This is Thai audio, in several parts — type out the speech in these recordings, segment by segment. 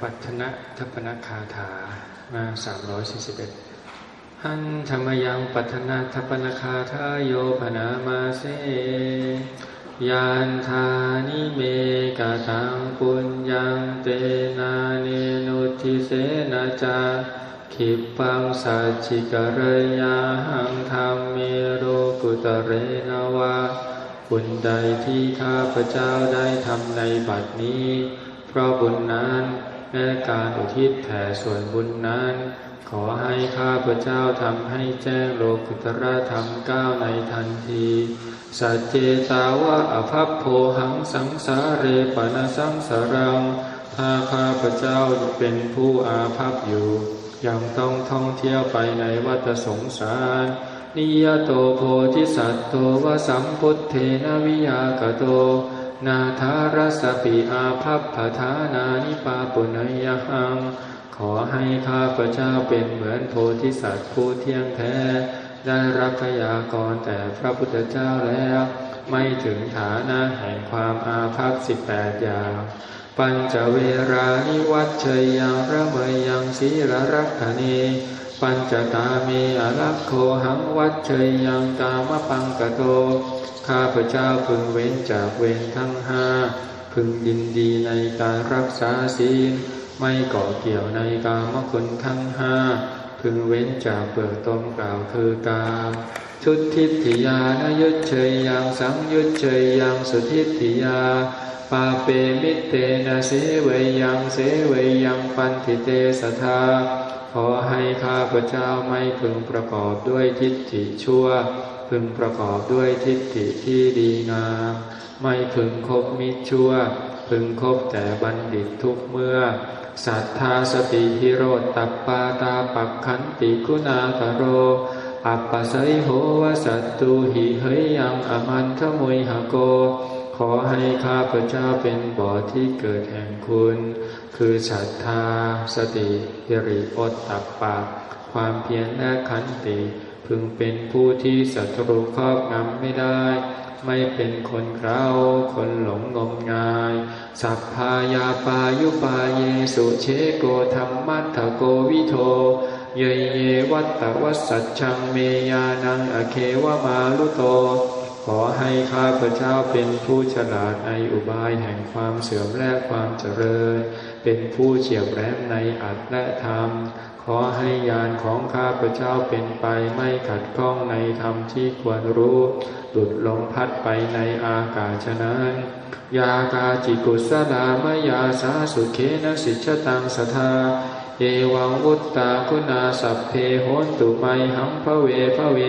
ปัทนะทัปนคาถามาสามร้อยสี่สิบเอ็ดหันธรรมยังปัทนะทัปนคาถาโยพนามาเสยานทานิเมกะทังปุญญังเตนาเนนุทิเสนาจาขิปังสัจจิกรยาหังธรรมเมโรกุตเรนวาบุญใดที่ข้าพเจ้าได้ทำในบัดนี้ เพราะบุญนั้น แม้การอุทิศแผ่ส่วนบุญนั้น ขอให้ข้าพเจ้าทำให้แจ้งโลกุตระธรรมก้าวในทันทีสัจเจตาวะอภัพโพหังสังสาเรปนสังสารังถ้าข้าพเจ้าเป็นผู้อาภัพอยู่ ยังต้องท่องเที่ยวไปในวัฏสงสารนิยโตโพธิสัตโตวสัมพุทเทนวิยากโต นาธารสปิอาภัพปทานานิปาปุณยหัง ขอให้ข้าพเจ้าเป็นเหมือนโพธิสัตว์ผู้เที่ยงแท้ ได้รับพยากรแต่พระพุทธเจ้าแล้ว ไม่ถึงฐานะแห่งความอาภัพสิบแปดอย่าง ปัญจเวรานิวัชเชยยังระเมยยังศีลรักขเนปัญจตาเมอรักโคหังวัชเชยยังกามปังกะโต ข้าพเจ้าพึงเว้นจากเวรทั้งห้า พึงยินดีในการรักษาศีล ไม่กาะเกี่ยวในกามคุณทั้งห้า พึงเว้นจากเปลือตมกล่าวคือกามชุดทิฏฐิยานยุตเชยยังสังยุตเชยยังสุทิฏฐิยา ปาเปมิเตนะเสเวยังเสเวยังปันติเตสทาขอให้ข้าพเจ้าไม่พึงประกอบด้วยทิฏฐิชั่ว พึงประกอบด้วยทิฏฐิที่ดีงาม ไม่พึงคบมิตรชั่ว พึงคบแต่บัณฑิตทุกเมื่อศรัทธาสติฮิโรตตัปปาตาปักขันติคุณาตโร อัปปะไสโหวสัตตุหิเฮยยังอมันทมุยหโก ขอให้ข้าพเจ้าเป็นบ่อที่เกิดแห่งคุณ คือศรัทธา สติฮิริโอตตัปปะความเพียรและขันติ พึงเป็นผู้ที่ศัตรูครอบงำไม่ได้ ไม่เป็นคนเราคนหลงงมงาย สัพพายาปายุปาเยสุเชโกธรรมัตถโกวิโทเยเยวัตตวัสสัจชังเมยานังอเควมาลุโต ขอให้ข้าพเจ้าเป็นผู้ฉลาดในอุบายแห่งความเสื่อมและความเจริญ เป็นผู้เฉียบแหลมในอัตและธรรม ขอให้ญาณของข้าพเจ้าเป็นไปไม่ขัดข้องในธรรมที่ควรรู้หลุดลมพัดไปในอากาศฉะนั้น ยากาจิกุสลามยาสาสุเคนะสิชตังสทาเอวังวุตตาคุณาสัพเพโหนตุไมหังพระเวพระเว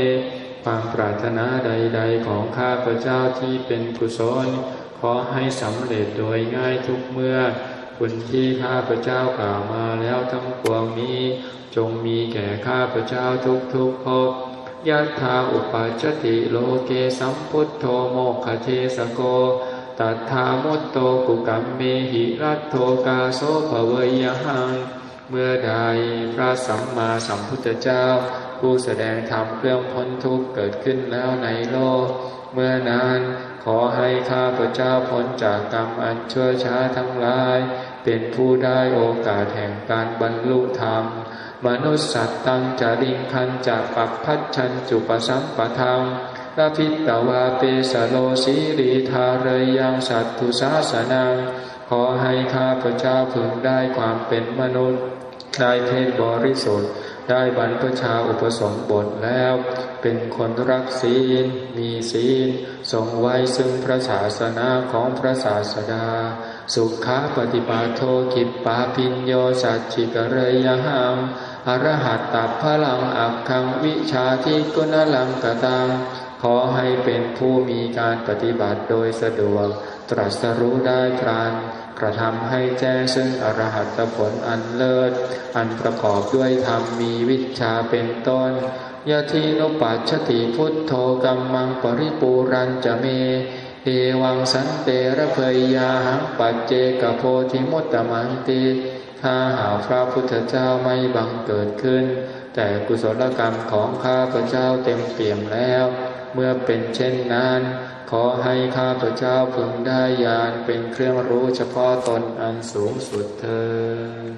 ความปรารถนาใด ๆ ของข้าพเจ้าที่เป็นกุศล ขอให้สำเร็จโดยง่ายทุกเมื่อ คุณที่ข้าพเจ้ากล่าวมาแล้วทั้งปวงนี้ จงมีแก่ข้าพเจ้าทุกๆภพยัตถาอุปัชติโลเกสัมพุทโธโมคคเทสโกตัทธามุตโตกุกัมเมหิรัตโทกาโสภเวยหัง เมื่อใดพระสัมมาสัมพุทธเจ้า ผู้แสดงธรรมเครื่องพ้นทุกข์เกิดขึ้นแล้วในโลก เมื่อนั้น อให้ข้าพเจ้าพ้นจากกรรมอันชั่วช้าทั้งหลาย เป็นผู้ได้โอกาสแห่งการบรรลุธรรม มนุษย์สัตว์ตังจาริงคันจากปักพัชชันจุปสัมปทางลาพิตวาเปสโลสีรีธาเรยังสัตตุสาสนังขอให้ข้าพเจ้าพึงได้ความเป็นมนุษย์ ได้เพศบริสุทธิ์ ได้บรรพชาอุปสมบทแล้ว เป็นคนรักศีล มีศีลทรงไว้ซึ่งพระศาสนาของพระศาสดา สุขาปฏิปาโทกิปปาปิญโยสัจจิกเรยหังอรหัตตับพลังอักขังวิชาทิกุณลังกตังขอให้เป็นผู้มีการปฏิบัติโดยสะดวก ตรัสรู้ได้พลัน กระทำให้แจ้งซึ่งอรหัตผลอันเลิศ อันประกอบด้วยธรรมมีวิชาเป็นต้นยะทีนุปัชติพุทโธกัมมังปริปูรันจะเม เอวังสันเตระเพยยาหังปัจเจกโพธิมุตตมันติถ้าหาพระพุทธเจ้าไม่บังเกิดขึ้น แต่กุศลกรรมของข้าพเจ้าเต็มเปี่ยมแล้ว เมื่อเป็นเช่นนั้น ขอให้ข้าพเจ้าพึงได้ญาณเป็นเครื่องรู้เฉพาะตนอันสูงสุดเธอ